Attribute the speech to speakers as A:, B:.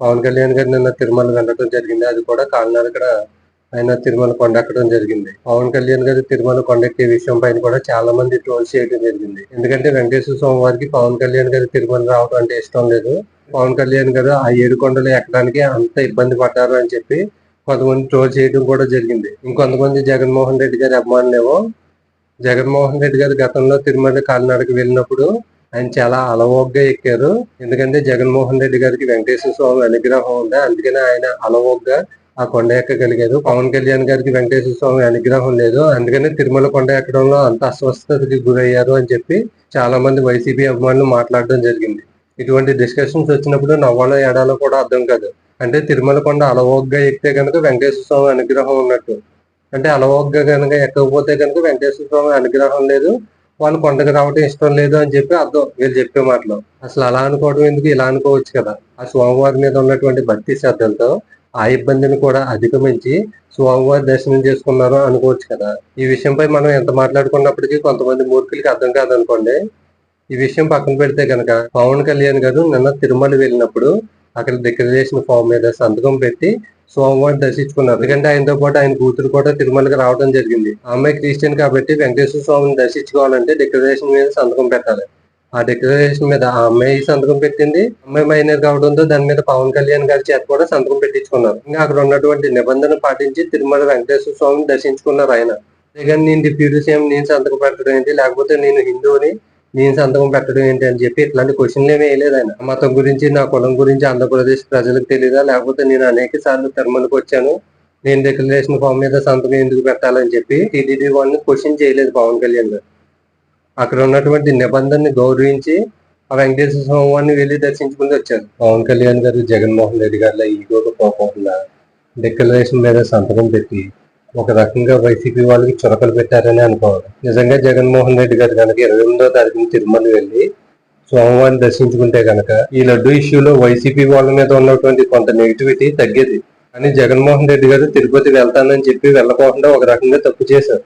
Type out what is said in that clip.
A: పవన్ కళ్యాణ్ గారు నిన్న తిరుమల వెళ్ళడం జరిగింది. అది కూడా కాలినడకన ఆయన తిరుమల కొండెక్కడం జరిగింది. పవన్ కళ్యాణ్ గారు తిరుమల కొండెక్కే విషయం పైన కూడా చాలా మంది ట్రోల్ చేయడం జరిగింది. ఎందుకంటే వెంకటేశ్వర స్వామి వారికి పవన్ కళ్యాణ్ గారు తిరుమల రావడం అంటే ఇష్టం లేదు. పవన్ కళ్యాణ్ గారు ఆ ఏడు కొండలు ఎక్కడానికి అంత ఇబ్బంది పడ్డారు అని చెప్పి కొంతమంది ట్రోల్ చేయడం కూడా జరిగింది. ఇంకొంతమంది జగన్మోహన్ రెడ్డి గారి అభిమానులేమో జగన్మోహన్ రెడ్డి గారు గతంలో తిరుమల కాలినడక వెళ్ళినప్పుడు ఆయన చాలా అలవోగ్గా ఎక్కారు. ఎందుకంటే జగన్మోహన్ రెడ్డి గారికి వెంకటేశ్వర స్వామి అనుగ్రహం ఉంది. అందుకనే ఆయన అలవోగ్గా ఆ కొండ ఎక్కగలిగారు. పవన్ కళ్యాణ్ గారికి వెంకటేశ్వర స్వామి అనుగ్రహం లేదు. అందుకనే తిరుమల కొండ ఎక్కడంలో అంత అస్వస్థతకి గురయ్యారు అని చెప్పి చాలా మంది వైసీపీ అభిమానులు మాట్లాడడం జరిగింది. ఇటువంటి డిస్కషన్స్ వచ్చినప్పుడు నవ్వాలో ఏడాలో కూడా అర్థం కాదు. అంటే తిరుమల కొండ అలవోగ్గా ఎక్కితే కనుక వెంకటేశ్వర స్వామి అనుగ్రహం ఉన్నట్టు. అంటే అలవోగ్గా కనుక ఎక్కకపోతే కనుక వెంకటేశ్వర స్వామి అనుగ్రహం లేదు. వాళ్ళు కొండకు రావడం ఇష్టం లేదు అని చెప్పి అర్థం. వీళ్ళు చెప్పే మాటలు. అసలు అలా అనుకోవడం ఎందుకు? ఇలా అనుకోవచ్చు కదా. ఆ స్వామివారి మీద ఉన్నటువంటి భక్తి శ్రద్ధలతో ఆ ఇబ్బందిని కూడా అధిగమించి స్వామివారి దర్శనం చేసుకున్నారు అనుకోవచ్చు కదా. ఈ విషయంపై మనం ఎంత మాట్లాడుకున్నప్పటికీ కొంతమంది మూర్ఖులకి అర్థం కాదనుకోండి. ఈ విషయం పక్కన పెడితే కనుక పవన్ కళ్యాణ్ గారు నిన్న తిరుమల వెళ్ళినప్పుడు అక్కడ డిక్లరేషన్ ఫామ్ మీద సంతకం పెట్టి సోమవారం దర్శించుకున్నారు. ఎందుకంటే ఆయనతో పాటు ఆయన కూతురు కూడా తిరుమలకి రావడం జరిగింది. అమ్మాయి క్రిస్టియన్ కాబట్టి వెంకటేశ్వర స్వామిని దర్శించుకోవాలంటే డిక్లరేషన్ మీద సంతకం పెట్టాలి. ఆ డిక్లరేషన్ మీద ఆ అమ్మాయి సంతకం పెట్టింది. అమ్మాయి మైనర్ కావడంతో దాని మీద పవన్ కళ్యాణ్ గారి చేత కూడా సంతకం పెట్టించుకున్నారు. ఇంకా అక్కడ ఉన్నటువంటి నిబంధన పాటించి తిరుమల వెంకటేశ్వర స్వామిని దర్శించుకున్నారు ఆయన. అంతేగాని నేను డిప్యూటీ సీఎం నేను సంతకం పెట్టడం ఏంటి? లేకపోతే నేను హిందువుని నేను సంతకం పెట్టడం ఏంటి అని చెప్పి ఇట్లాంటి క్వశ్చన్లు ఏమీ వేయలేదు ఆయన. మతం గురించి నా కులం గురించి ఆంధ్రప్రదేశ్ ప్రజలకు తెలియదా? లేకపోతే నేను అనేక సార్లు తిరుమలకు వచ్చాను. నేను డిక్లరేషన్ ఫామ్ మీద సంతకం ఎందుకు పెట్టాలని చెప్పి టీడీడీ వాళ్ళని క్వశ్చన్ చేయలేదు పవన్ కళ్యాణ్. గారు అక్కడ ఉన్నటువంటి నిబంధనని గౌరవించి ఆ వెంకటేశ్వర స్వామి వారిని వెళ్ళి దర్శించుకుని వచ్చారు. పవన్ కళ్యాణ్ గారు జగన్మోహన్ రెడ్డి గారు ఈగోగా పోకుండా డిక్లరేషన్ మీద సంతకం పెట్టి ఒక రకంగా వైసీపీ వాళ్ళకి చొరకలు పెట్టారని అనుకోవాలి. నిజంగా జగన్మోహన్ రెడ్డి గారు కనుక ఇరవై ఎనిమిదో తారీఖున తిరుమల వెళ్ళి స్వామివారిని దర్శించుకుంటే కనుక ఈ లడ్డు ఇష్యూలో వైసీపీ వాళ్ళ మీద ఉన్నటువంటి కొంత నెగిటివిటీ తగ్గేది. కానీ జగన్మోహన్ రెడ్డి గారు తిరుపతి వెళ్తానని చెప్పి వెళ్ళకోకుండా ఒక రకంగా తప్పు చేశారు.